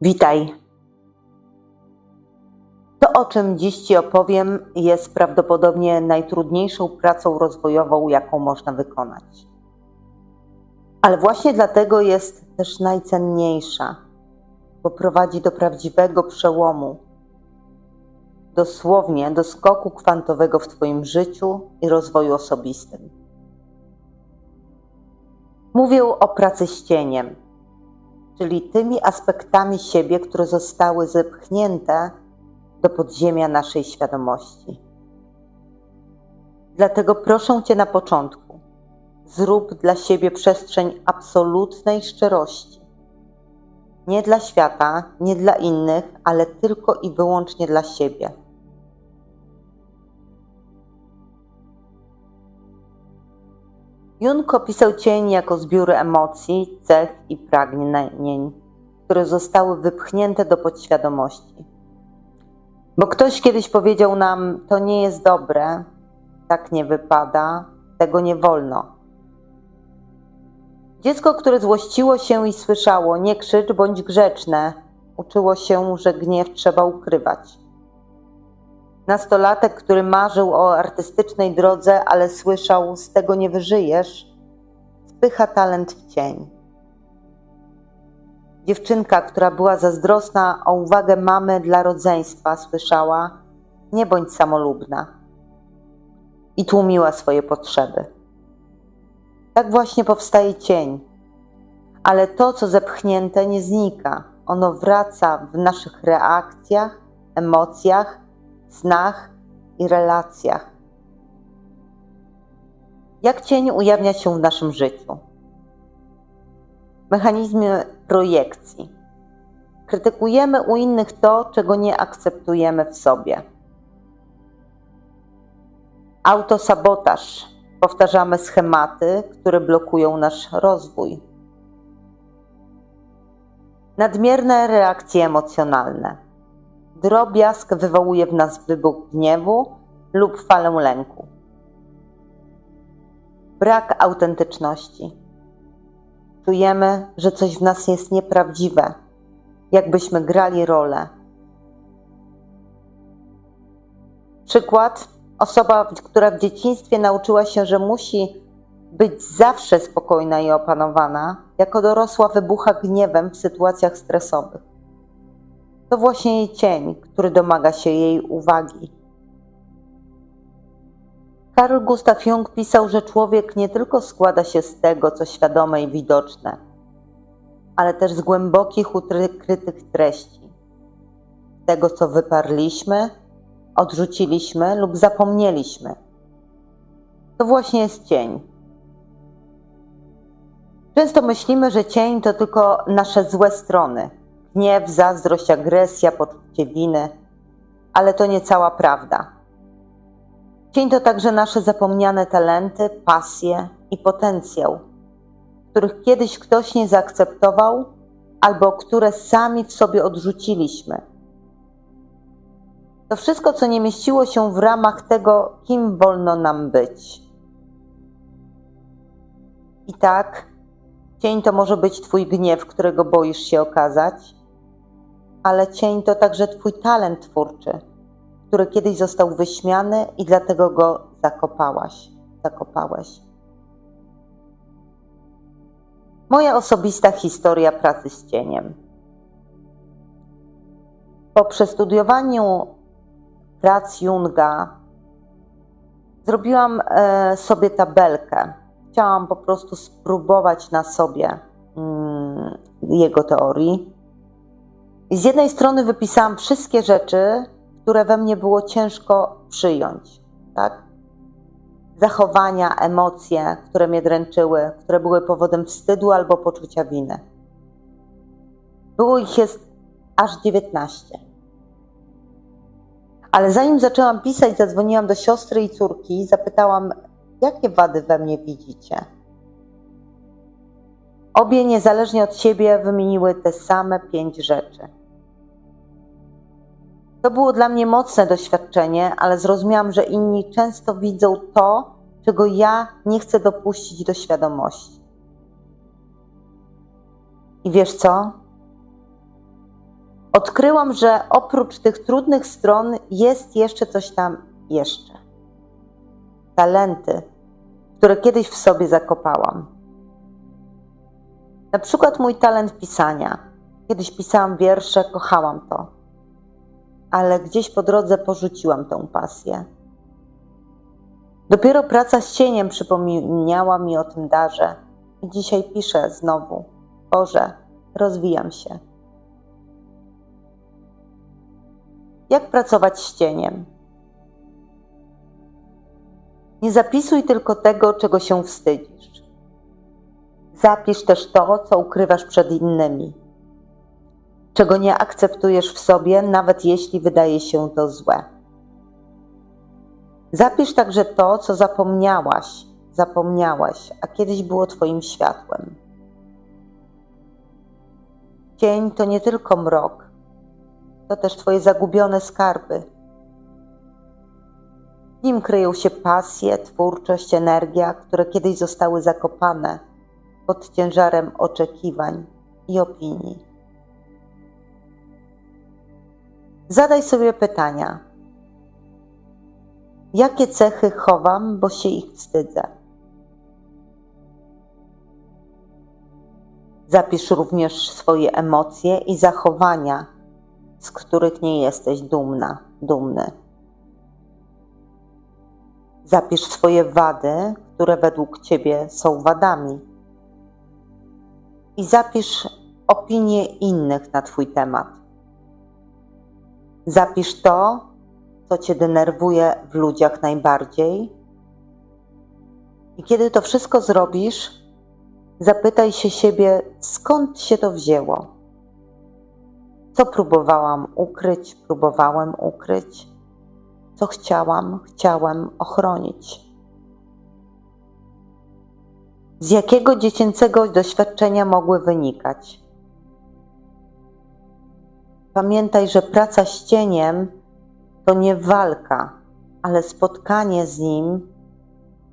Witaj. To, o czym dziś Ci opowiem, jest prawdopodobnie najtrudniejszą pracą rozwojową, jaką można wykonać. Ale właśnie dlatego jest też najcenniejsza, bo prowadzi do prawdziwego przełomu, dosłownie do skoku kwantowego w Twoim życiu i rozwoju osobistym. Mówię o pracy z cieniem czyli tymi aspektami siebie, które zostały zepchnięte do podziemia naszej świadomości. Dlatego proszę Cię na początku, zrób dla siebie przestrzeń absolutnej szczerości. Nie dla świata, nie dla innych, ale tylko i wyłącznie dla siebie. Jung opisał cień jako zbiór emocji, cech i pragnień, które zostały wypchnięte do podświadomości. Bo ktoś kiedyś powiedział nam: To nie jest dobre, tak nie wypada, tego nie wolno. Dziecko, które złościło się i słyszało: Nie krzycz bądź grzeczne, uczyło się, że gniew trzeba ukrywać. Nastolatek, który marzył o artystycznej drodze, ale słyszał: Z tego nie wyżyjesz, spycha talent w cień. Dziewczynka, która była zazdrosna o uwagę mamy dla rodzeństwa, słyszała: Nie bądź samolubna. I tłumiła swoje potrzeby. Tak właśnie powstaje cień. Ale to, co zepchnięte, nie znika. Ono wraca w naszych reakcjach, emocjach snach i relacjach. Jak cień ujawnia się w naszym życiu? Mechanizmy projekcji. Krytykujemy u innych to, czego nie akceptujemy w sobie. Autosabotaż. Powtarzamy schematy, które blokują nasz rozwój. Nadmierne reakcje emocjonalne drobiazg wywołuje w nas wybuch gniewu lub falę lęku. Brak autentyczności. Czujemy, że coś w nas jest nieprawdziwe, jakbyśmy grali rolę. Przykład: osoba, która w dzieciństwie nauczyła się, że musi być zawsze spokojna i opanowana, jako dorosła wybucha gniewem w sytuacjach stresowych. To właśnie jej cień, który domaga się jej uwagi. Karl Gustav Jung pisał, że człowiek nie tylko składa się z tego, co świadome i widoczne, ale też z głębokich, ukrytych treści. Tego, co wyparliśmy, odrzuciliśmy lub zapomnieliśmy. To właśnie jest cień. Często myślimy, że cień to tylko nasze złe strony, gniew, zazdrość, agresja, poczucie winy, ale to nie cała prawda. Cień to także nasze zapomniane talenty, pasje i potencjał, których kiedyś ktoś nie zaakceptował albo które sami w sobie odrzuciliśmy. To wszystko, co nie mieściło się w ramach tego, kim wolno nam być. I tak, cień to może być Twój gniew, którego boisz się okazać, ale cień to także Twój talent twórczy, który kiedyś został wyśmiany i dlatego go zakopałaś, zakopałeś. Moja osobista historia pracy z cieniem. Po przestudiowaniu prac Junga zrobiłam e, sobie tabelkę. Chciałam po prostu spróbować na sobie mm, jego teorii z jednej strony wypisałam wszystkie rzeczy, które we mnie było ciężko przyjąć, tak? Zachowania, emocje, które mnie dręczyły, które były powodem wstydu albo poczucia winy. Było ich jest aż 19. Ale zanim zaczęłam pisać, zadzwoniłam do siostry i córki i zapytałam, jakie wady we mnie widzicie. Obie niezależnie od siebie wymieniły te same pięć rzeczy. To było dla mnie mocne doświadczenie, ale zrozumiałam, że inni często widzą to, czego ja nie chcę dopuścić do świadomości. I wiesz co? odkryłam, że oprócz tych trudnych stron jest jeszcze coś tam jeszcze. Talenty, które kiedyś w sobie zakopałam. Na przykład mój talent pisania. Kiedyś pisałam wiersze, kochałam to, ale gdzieś po drodze porzuciłam tę pasję. Dopiero praca z cieniem przypomniała mi o tym darze i dzisiaj piszę znowu. Boże, rozwijam się. Jak pracować z cieniem? Nie zapisuj tylko tego, czego się wstydzisz. Zapisz też to, co ukrywasz przed innymi, czego nie akceptujesz w sobie, nawet jeśli wydaje się to złe. Zapisz także to, co zapomniałaś, zapomniałaś, a kiedyś było Twoim światłem. Cień to nie tylko mrok, to też Twoje zagubione skarby. W nim kryją się pasje, twórczość, energia, które kiedyś zostały zakopane pod ciężarem oczekiwań i opinii. Zadaj sobie pytania. Jakie cechy chowam, bo się ich wstydzę? Zapisz również swoje emocje i zachowania, z których nie jesteś dumna, dumny. Zapisz swoje wady, które według ciebie są wadami. I zapisz opinie innych na Twój temat. Zapisz to, co Cię denerwuje w ludziach najbardziej. I kiedy to wszystko zrobisz, zapytaj się siebie, skąd się to wzięło. Co próbowałam ukryć, próbowałem ukryć, co chciałam, chciałem ochronić. Z jakiego dziecięcego doświadczenia mogły wynikać? Pamiętaj, że praca z cieniem to nie walka, ale spotkanie z nim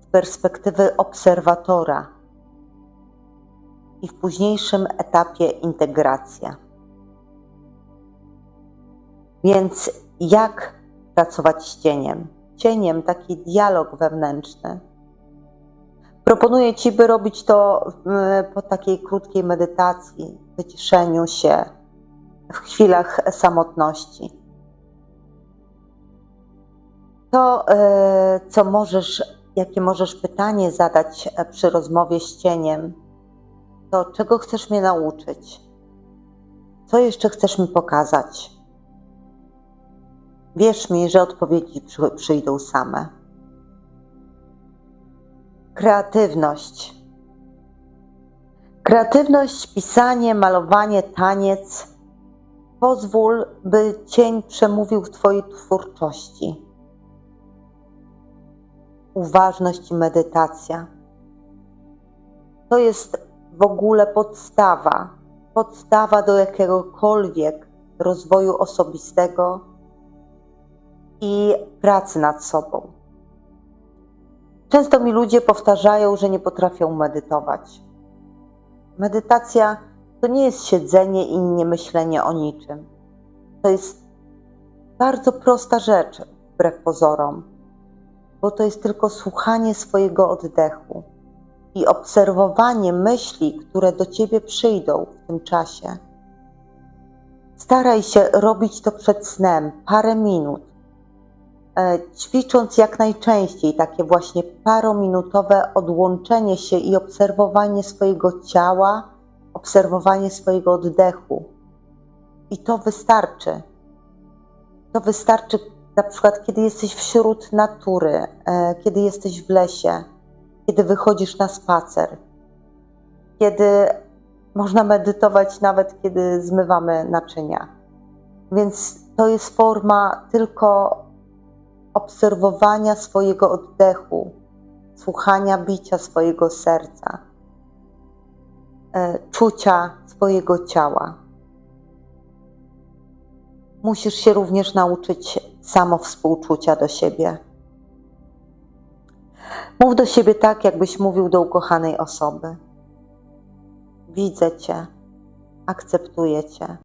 z perspektywy obserwatora i w późniejszym etapie integracja. Więc jak pracować z cieniem? Cieniem taki dialog wewnętrzny. Proponuję Ci, by robić to po takiej krótkiej medytacji, wyciszeniu się, w chwilach samotności. To, e, co możesz, jakie możesz pytanie zadać e, przy rozmowie z cieniem, to czego chcesz mnie nauczyć? Co jeszcze chcesz mi pokazać? Wierz mi, że odpowiedzi przyjdą same. Kreatywność. Kreatywność, pisanie, malowanie, taniec. Pozwól, by cień przemówił w Twojej twórczości. Uważność i medytacja. To jest w ogóle podstawa, podstawa do jakiegokolwiek rozwoju osobistego i pracy nad sobą. Często mi ludzie powtarzają, że nie potrafią medytować. Medytacja to nie jest siedzenie i nie myślenie o niczym. To jest bardzo prosta rzecz, wbrew pozorom, bo to jest tylko słuchanie swojego oddechu i obserwowanie myśli, które do ciebie przyjdą w tym czasie. Staraj się robić to przed snem, parę minut, ćwicząc jak najczęściej takie właśnie parominutowe odłączenie się i obserwowanie swojego ciała, obserwowanie swojego oddechu. I to wystarczy. To wystarczy na przykład, kiedy jesteś wśród natury, e, kiedy jesteś w lesie, kiedy wychodzisz na spacer, kiedy można medytować nawet kiedy zmywamy naczynia. Więc to jest forma tylko obserwowania swojego oddechu, słuchania bicia swojego serca, e, czucia swojego ciała. Musisz się również nauczyć samowspółczucia do siebie. Mów do siebie tak, jakbyś mówił do ukochanej osoby. Widzę Cię, akceptuję Cię,